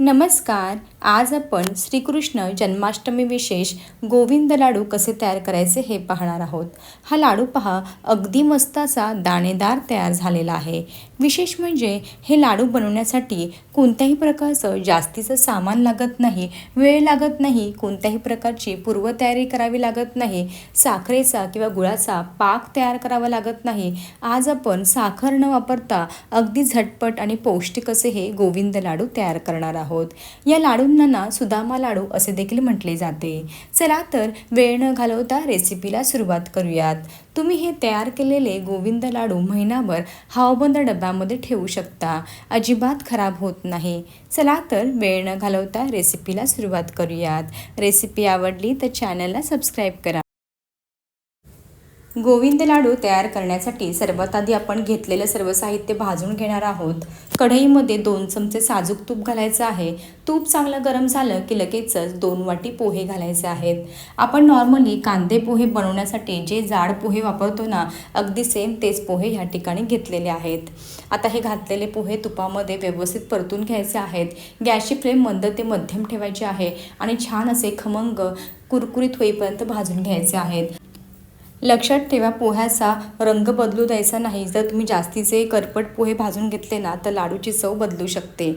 नमस्कार आज आपण श्रीकृष्ण जन्माष्टमी विशेष गोविंद लाडू कसे तयार करायचे हे पाहणार आहोत. हा लाडू पहा अगदी मस्त असा दाणेदार तयार झालेला आहे. विशेष म्हणजे हे लाडू बनवण्यासाठी कोणत्याही प्रकारचं जास्तीचं सामान लागत नाही वेळ लागत नाही कोणत्याही प्रकारची पूर्वतयारी करावी लागत नाही साखरेचा किंवा गुळाचा पाक तयार करावा लागत नाही. आज आपण साखर न वापरता अगदी झटपट आणि पौष्टिक असे हे गोविंद लाडू तयार करणार आहोत. या लाडूंना ना सुदामा लाडू असे देखील म्हटले जाते. चला तर वेळ न घालवता रेसिपीला सुरुवात करूयात. तुम्ही हे तयार केलेले गोविंद लाडू महिनाभर हवाबंद डब्यामध्ये ठेवू शकता. अजिबात खराब होत नाही. चला तर वेळ न घालवता रेसिपीला सुरुवात करूयात. रेसिपी आवडली तर चॅनलला सबस्क्राईब करा. गोविंद लाडू तयार करण्यासाठी सर्वात आधी आपण घेतलेलं सर्व साहित्य भाजून घेणार आहोत. कढईमध्ये दोन चमचे साजूक तूप घालायचं आहे. तूप चांगलं गरम झालं की लगेचच दोन वाटी पोहे घालायचे आहेत. आपण नॉर्मली कांदे पोहे बनवण्यासाठी जे जाड पोहे वापरतो ना अगदी सेम तेच पोहे ह्या ठिकाणी घेतलेले आहेत. आता हे घातलेले पोहे तुपामध्ये व्यवस्थित परतून घ्यायचे आहेत. गॅसची फ्लेम मंद ते मध्यम ठेवायची आहे आणि छान असे खमंग कुरकुरीत होईपर्यंत भाजून घ्यायचे आहेत. लक्षात ठेवा पोह्याचा रंग बदलू द्यायचा नाही. जर तुम्ही जास्तीचे करपट पोहे भाजून घेतले ना तर लाडूची चव बदलू शकते.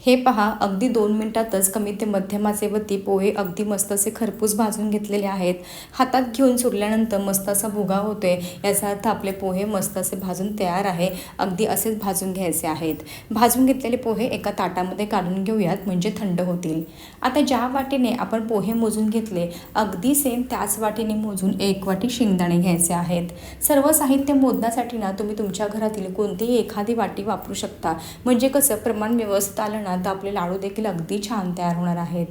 हे पहा अगदी दोन मिनटातच कमी ते मध्यमाचे वती पोहे अगदी मस्त असे खरपूस भाजून घेतलेले आहेत. हातात घेऊन सुरल्यानंतर मस्त असा भुगा होतोय. याचा अर्थ आपले पोहे मस्त असे भाजून तयार आहे. अगदी असेच भाजून घ्यायचे आहेत. भाजून घेतलेले पोहे एका ताटामध्ये काढून घेऊयात म्हणजे थंड होतील. आता ज्या वाटीने आपण पोहे मोजून घेतले अगदी सेम त्याच वाटीने मोजून एक वाटी शेंगदाणे घ्यायचे आहेत. सर्व साहित्य मोजण्यासाठी ना तुम्ही तुमच्या घरातील कोणतीही एखादी वाटी वापरू शकता. म्हणजे कसं प्रमाण व्यवस्थित आलं ना तर आपले लाडू देखील अगदी छान तयार होणार आहेत.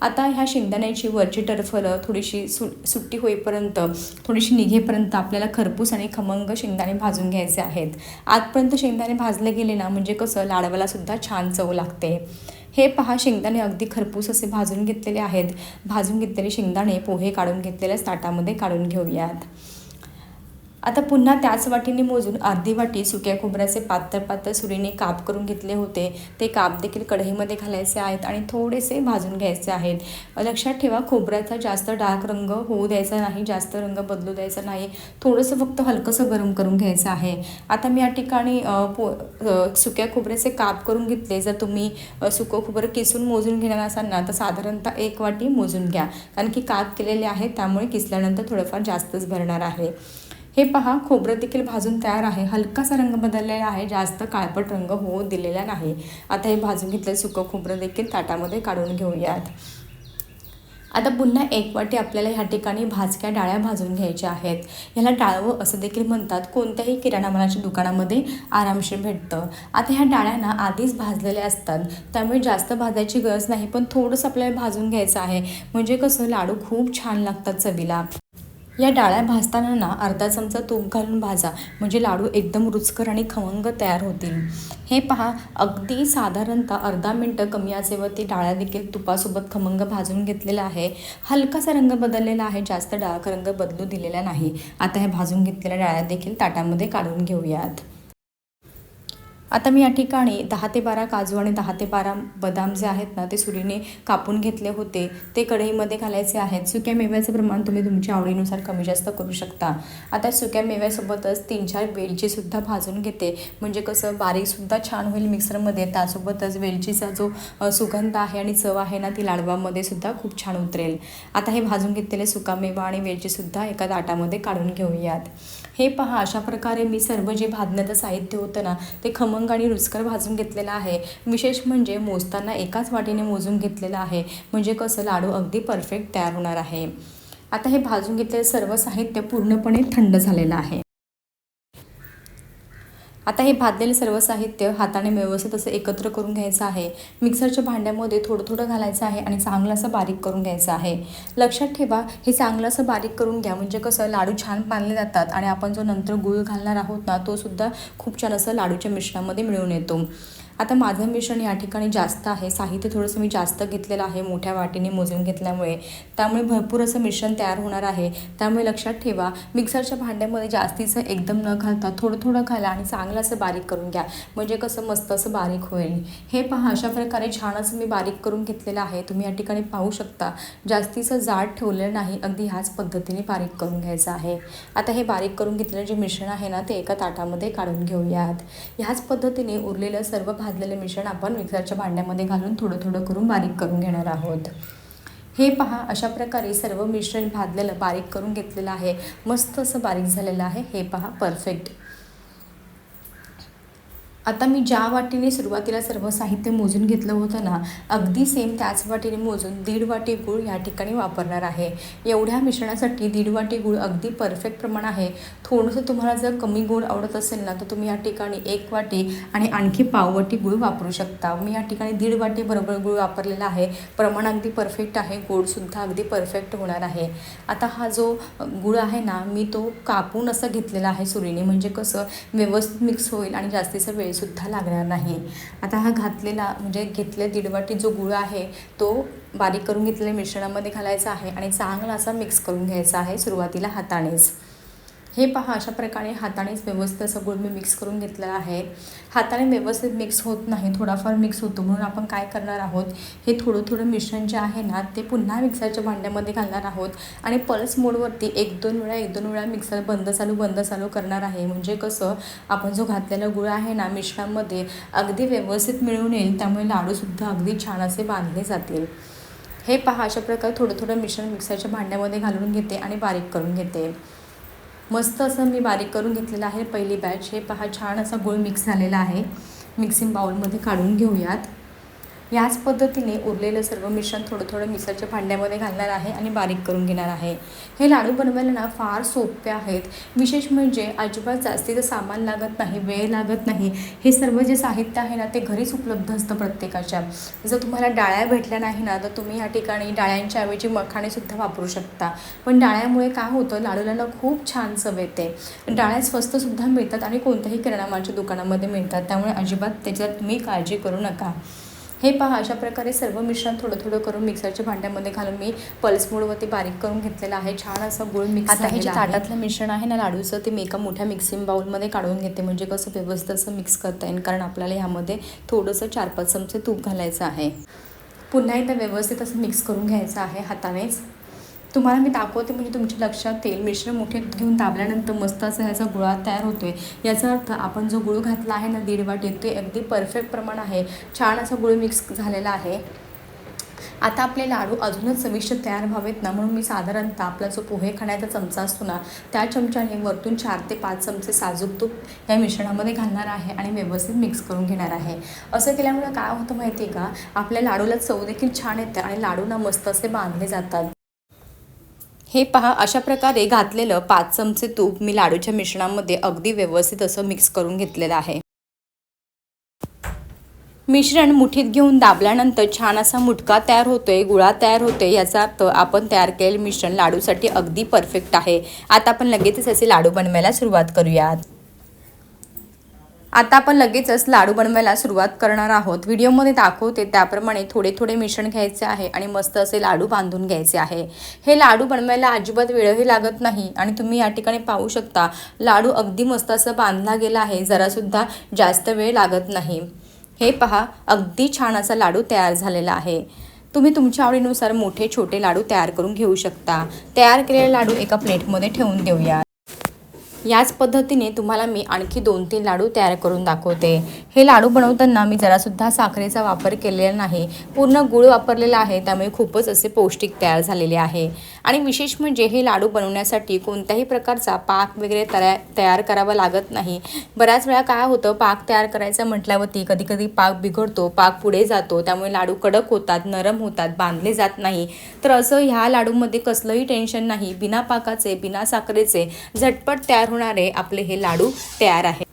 आता ह्या शेंगदाण्याची वरची टरफलं थोडीशी सु सुट्टी होईपर्यंत थोडीशी निघेपर्यंत आपल्याला खरपूस आणि खमंग शेंगदाणे भाजून घ्यायचे आहेत. आजपर्यंत शेंगदाणे भाजले गेले ना म्हणजे कसं लाडवाला सुद्धा छान चव लागते. हे पहा शेंगदाणे अगदी खरपूस असे भाजून घेतलेले आहेत. भाजून घेतलेले शेंगदाणे पोहे काढून घेतलेल्याच ताटामध्ये काढून घेऊयात. आता पुन्हा त्याच वाटीने मोजून अर्धी वाटी सुक्या खोबऱ्याचे पातळ पातळ सुरीने काप करून घेतले होते. ते काप देखील कढईमध्ये घालायचे आहेत आणि थोडेसे भाजून घ्यायचे आहेत. लक्षात ठेवा खोबऱ्याचा जास्त डार्क रंग होऊ द्यायचा नाही जास्त रंग बदलू द्यायचा नाही. थोडंसं फक्त हलकंसं गरम करून घ्यायचं आहे. आता मी या ठिकाणी पो सुक्या खोबऱ्याचे काप करून घेतले. जर तुम्ही सुकं खोबरं किसून मोजून घेणार असाल ना तर साधारणतः एक वाटी मोजून घ्या. कारण की काप केलेले आहेत त्यामुळे किसल्यानंतर थोडंफार जास्तच भरणार आहे. हे पहा खोबरं देखील भाजून तयार आहे. हलकासा रंग बदललेला आहे. जास्त काळपट रंग होऊ दिलेला नाही. आता हे भाजून घेतलेलं सुकं खोबरं देखील ताटामध्ये काढून घेऊयात. आता पुन्हा एक वाटी आपल्याला ह्या ठिकाणी भाजक्या डाळ्या भाजून घ्यायच्या आहेत. ह्याला डाळवं असं देखील म्हणतात. कोणत्याही किराणा मालाच्या दुकानामध्ये आरामशीर भेटतं. आता ह्या डाळ्यांना आधीच भाजलेल्या असतात. त्यामुळे जास्त भाजायची गरज नाही पण थोडंसं आपल्याला भाजून घ्यायचं आहे. म्हणजे कसं लाडू खूप छान लागतात चवीला. या डाळ्या भाजताना ना अर्धा चमचा तूप घालून भाजा. म्हणजे लाडू एकदम रुचकर आणि खमंग तयार होतील. हे पहा अगदी साधारणतः अर्धा मिनटं कमी आचेवरती डाळ्या देखील तुपासोबत खमंग भाजून घेतलेला आहे. हलकासा रंग बदललेला आहे जास्त डाळक रंग बदलू दिलेला नाही. आता हे भाजून घेतलेल्या डाळ्या देखील ताटामध्ये काढून घेऊयात. आता मी या ठिकाणी दहा ते बारा काजू आणि दहा ते बारा बदाम जे आहेत ना ते सुरीने कापून घेतले होते. ते कढईमध्ये घालायचे आहेत. सुक्या मेव्याचं प्रमाण तुम्ही तुमच्या आवडीनुसार कमी जास्त करू शकता. आता सुक्या मेव्यासोबतच तीन चार वेलचीसुद्धा भाजून घेते. म्हणजे कसं बारीकसुद्धा छान होईल मिक्सरमध्ये. त्यासोबतच वेलचीचा जो सुगंध आहे आणि चव आहे ना ती लाडवामध्ये सुद्धा खूप छान उतरेल. आता हे भाजून घेतलेले सुकामेवा आणि वेलचीसुद्धा एका ताटामध्ये काढून घेऊयात. हे पहा अशा प्रकारे मी सर्व जे भाजण्याचं साहित्य होतं ना ते खमंग आणि रुचकर भाजून घेतलेला आहे. विशेष म्हणजे मोजताना एकाच वाटीने मोजून घेतलेलं आहे. म्हणजे कसं लाडू अगदी परफेक्ट तयार होणार आहे. आता हे भाजून घेतलेलं सर्व साहित्य पूर्णपणे थंड झालेलं आहे. आता हे भाजलेले सर्व साहित्य हाताने व्यवस्थित असं एकत्र करून घ्यायचं आहे. मिक्सरच्या भांड्यामध्ये थोडं थोडं घालायचं आहे आणि चांगलं असं बारीक करून घ्यायचं आहे. लक्षात ठेवा हे चांगलं असं बारीक करून घ्या. म्हणजे कसं लाडू छान बांधले जातात आणि आपण जो नंतर गूळ घालणार आहोत ना तो सुद्धा खूप छान असं लाडूच्या मिश्रणामध्ये मिळून येतो. आता माझं मिश्रण या ठिकाणी जास्त आहे. साहित्य थोडंसं मी जास्त घेतलेलं आहे. मोठ्या वाटीने मोजून घेतल्यामुळे. त्यामुळे भरपूर असं मिश्रण तयार होणार आहे. त्यामुळे लक्षात ठेवा मिक्सरच्या भांड्यामध्ये जास्तीचं एकदम न घालता थोडं थोडं घाला आणि चांगलं असं बारीक करून घ्या. म्हणजे कसं मस्त असं बारीक होईल. हे पहा अशा प्रकारे छान असं मी बारीक करून घेतलेलं आहे. तुम्ही या ठिकाणी पाहू शकता जास्तीचं जाड ठेवलेलं नाही. अगदी ह्याच पद्धतीने बारीक करून घ्यायचं आहे. आता हे बारीक करून घेतलेलं जे मिश्रण आहे ना ते एका ताटामध्ये काढून घेऊयात. ह्याच पद्धतीने उरलेलं सर्व भाजलेलं मिश्रण आपण मिक्सरच्या भांड्यामध्ये घालून थोडं थोडं करून बारीक करून घेणार आहोत. हे पहा अशा प्रकारे सर्व मिश्रण भाजलेलं बारीक करून घेतलेलं आहे. मस्त असं बारीक झालेलं आहे. हे पहा परफेक्ट आता मी ज्या वाटीने सुरुवातीला सर्व साहित्य मोजून घेतलं होतं ना अगदी सेम त्याच वाटीने मोजून दीड वाटी गूळ या ठिकाणी वापरणार आहे. एवढ्या मिश्रणासाठी दीड वाटी गूळ अगदी परफेक्ट प्रमाण आहे. थोडंसं तुम्हाला जर कमी गूळ आवडत असेल ना तर तुम्ही या ठिकाणी एक वाटी आणि आणखी पाव वाटी गूळ वापरू शकता. मी या ठिकाणी दीड वाटी बरोबर गूळ वापरलेला आहे. प्रमाण अगदी परफेक्ट आहे. गोडसुद्धा अगदी परफेक्ट होणार आहे. आता हा जो गूळ आहे ना मी तो कापून असं घेतलेला आहे सुरीने. म्हणजे कसं व्यवस्थित मिक्स होईल आणि जास्तीचा वेळ सुद्धा लागणार नाही. आता हा घातलेला म्हणजे घेतले दीड वाटी जो गुळ आहे तो बारीक करून घेतलेल्या मिश्रणामध्ये घालायचा आहे आणि चांगला असा मिक्स करून घ्यायचा आहे सुरुवातीला हातानेच. हे पहा अशा प्रकारे हातानेच व्यवस्थित असं गुळ मी मिक्स करून घेतलेला आहे. हाताने व्यवस्थित मिक्स होत नाही थोडाफार मिक्स होतो. म्हणून आपण काय करणार आहोत हे थोडं थोडं मिश्रण जे आहे ना ते पुन्हा मिक्सरच्या भांड्यामध्ये घालणार आहोत. आणि पल्स मोडवरती एक दोन वेळा एक दोन वेळा मिक्सर बंद चालू बंद चालू करणार आहे. म्हणजे कसं आपण जो घातलेला गुळ आहे ना मिश्रणामध्ये अगदी व्यवस्थित मिळून येईल त्यामुळे लाडूसुद्धा अगदी छान असे बांधले जातील. हे पहा अशा प्रकारे थोडं थोडं मिश्रण मिक्सरच्या भांड्यामध्ये घालून घेते आणि बारीक करून घेते. मस्त असं मी बारीक करून घेतलेलं आहे. पहिली बॅच हे पहा छान असा गुळ मिक्स झालेला आहे. मिक्सिंग बाउलमध्ये काढून घेऊयात. याच पद्धतीने उरलेलं सर्व मिश्रण थोडं थोडं मिसळच्या भांड्यामध्ये घालणार आहे आणि बारीक करून घेणार आहे. हे लाडू बनवायला ना फार सोपे आहेत. विशेष म्हणजे अजिबात जास्तीचं सामान लागत नाही वेळ लागत नाही. हे सर्व जे साहित्य आहे ना ते घरीच उपलब्ध असतं प्रत्येकाच्या. जर तुम्हाला डाळ्या भेटल्या नाही ना तर तुम्ही या ठिकाणी डाळ्यांच्या ऐवजी मखाणेसुद्धा वापरू शकता. पण डाळ्यामुळे काय होतं लाडूला ना खूप छान चव येते. डाळ्या स्वस्तसुद्धा मिळतात आणि कोणत्याही किराणामालच्या दुकानामध्ये मिळतात. त्यामुळे अजिबात त्याच्यात तुम्ही काळजी करू नका. हे पहा अशा प्रकारे सर्व मिश्रण थोडं थोडं करून मिक्सरच्या भांड्यामध्ये घालून मी पल्स मोडवरती बारीक करून घेतलेलं आहे. छान असं गुळ मिक्स आता हे जे ताटातलं मिश्रण आहे ना लाडूचं ते मी एका मोठ्या मिक्सिंग बाउलमध्ये काढून घेते. म्हणजे कसं व्यवस्थित असं मिक्स करता येईल. कारण आपल्याला ह्यामध्ये थोडंसं चार पाच चमचे तूप घालायचं आहे. पुन्हा एकदा व्यवस्थित असं मिक्स करून घ्यायचं आहे हातानेच. तुम्हाला मी दाखवते म्हणजे तुमच्या लक्षात येईल. मिश्रण मोठे घेऊन दाबल्यानंतर मस्त असं ह्याचा गुळा तयार होतोय. याचा अर्थ आपण जो गुळ घातला आहे ना दीड वाट येतो अगदी परफेक्ट प्रमाण आहे. छान असा गुळ मिक्स झालेला आहे. आता आपले लाडू अजूनच चविष्ट तयार व्हावेत ना म्हणून मी साधारणतः आपला जो पोहे खाण्याचा चमचा असतो ना त्या चमच्याने वरतून चार ते पाच चमचे साजूक तूप या मिश्रणामध्ये घालणार आहे आणि व्यवस्थित मिक्स करून घेणार आहे. असं केल्यामुळे काय होतं माहिती आहे का? आपल्या लाडूला चव देखील छान येते आणि लाडू ना मस्त असे बांधले जातात. हे पहा अशा प्रकारे घातलेलं पाच चमचे तूप मी लाडूच्या मिश्रणामध्ये अगदी व्यवस्थित असं मिक्स करून घेतलेलं आहे. मिश्रण मुठीत घेऊन दाबल्यानंतर छान असा मुटका तयार होतोय गुळा तयार होतोय याचा अर्थ आपण तयार केलेलं मिश्रण लाडूसाठी अगदी परफेक्ट आहे. आता आपण लगेचच असे लाडू बनवायला सुरुवात करूयात. आता आपण लगेचच लाडू बनवायला सुरुवात करणार आहोत. व्हिडिओमध्ये दाखवते त्याप्रमाणे थोडे थोडे मिश्रण घ्यायचे आहे आणि मस्त असे लाडू बांधून घ्यायचे आहे. हे लाडू बनवायला अजिबात वेळही लागत नाही आणि तुम्ही या ठिकाणी पाहू शकता लाडू अगदी मस्त असं बांधला गेला आहे जरासुद्धा जास्त वेळ लागत नाही. हे पहा अगदी छान असा लाडू तयार झालेला आहे. तुम्ही तुमच्या आवडीनुसार मोठे छोटे लाडू तयार करून घेऊ शकता. तयार केलेले लाडू एका प्लेटमध्ये ठेवून देऊया. याच पद्धतीने तुम्हाला मी आणखी दोन तीन लाडू तयार करून दाखवते. हे लाडू बनवताना मी जरासुद्धा साखरेचा वापर केलेला नाही. पूर्ण गूळ वापरलेला आहे त्यामुळे खूपच असे पौष्टिक तयार झालेले आहे. आणि विशेष म्हणजे हे लाडू बनवण्यासाठी कोणत्याही प्रकारचा पाक वगैरे तया तयार करावा लागत नाही. बऱ्याच वेळा काय होतं पाक तयार करायचं म्हटल्यावरती कधी कधी पाक बिघडतो पाक पुढे जातो त्यामुळे लाडू कडक होतात नरम होतात बांधले जात नाही. तर असं ह्या लाडूमध्ये कसलंही टेन्शन नाही. बिना पाकाचे बिना साखरेचे झटपट तयार होणारे आपले हे लाडू तयार आहे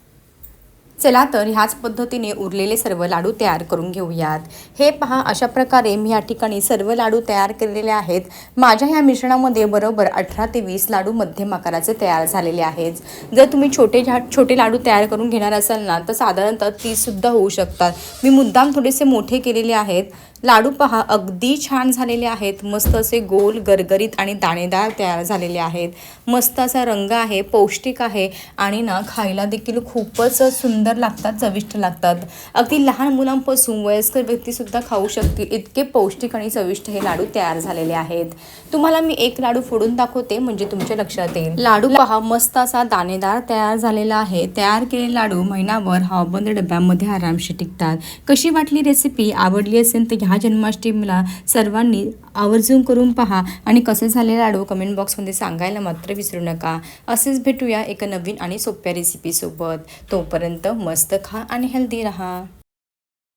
चला तर ह्याच पद्धतीने उरलेले सर्व लाडू तयार करून घेऊयात. हे पहा अशा प्रकारे मी या ठिकाणी सर्व लाडू तयार केलेले आहेत. माझ्या ह्या मिश्रणामध्ये बरोबर अठरा ते वीस लाडू मध्यम आकाराचे तयार झालेले आहेत. जर तुम्ही छोटे झा छोटे लाडू तयार करून घेणार असाल ना तर साधारणतः तीससुद्धा होऊ शकतात. मी मुद्दाम थोडेसे मोठे केलेले आहेत. लाडू पहा अगदी छान झालेले आहेत. मस्त असे गोल गरगरीत आणि दाणेदार तयार झालेले आहेत. मस्त असा रंग आहे पौष्टिक आहे आणि ना खायला देखील खूपच सुंदर लागतात चविष्ट लागतात. अगदी लहान मुलांपासून वयस्कर व्यक्तीसुद्धा खाऊ शकतील इतके पौष्टिक आणि चविष्ट हे लाडू तयार झालेले आहेत. तुम्हाला मी एक लाडू फोडून दाखवते म्हणजे तुमच्या लक्षात येईल. लाडू पहा मस्त असा दाणेदार तयार झालेला आहे. तयार केलेले लाडू महिनाभर हवाबंद डब्यामध्ये आरामशी टिकतात. कशी वाटली रेसिपी आवडली असेल तर ह्या जन्माष्टमीला सर्वांनी आवर्जून करून पहा आणि कसे झाले लाडू कमेंट बॉक्समध्ये सांगायला मात्र विसरू नका. असेच भेटूया एका नवीन आणि सोप्या रेसिपीसोबत तोपर्यंत मस्त खा आणि हेल्दी राहा.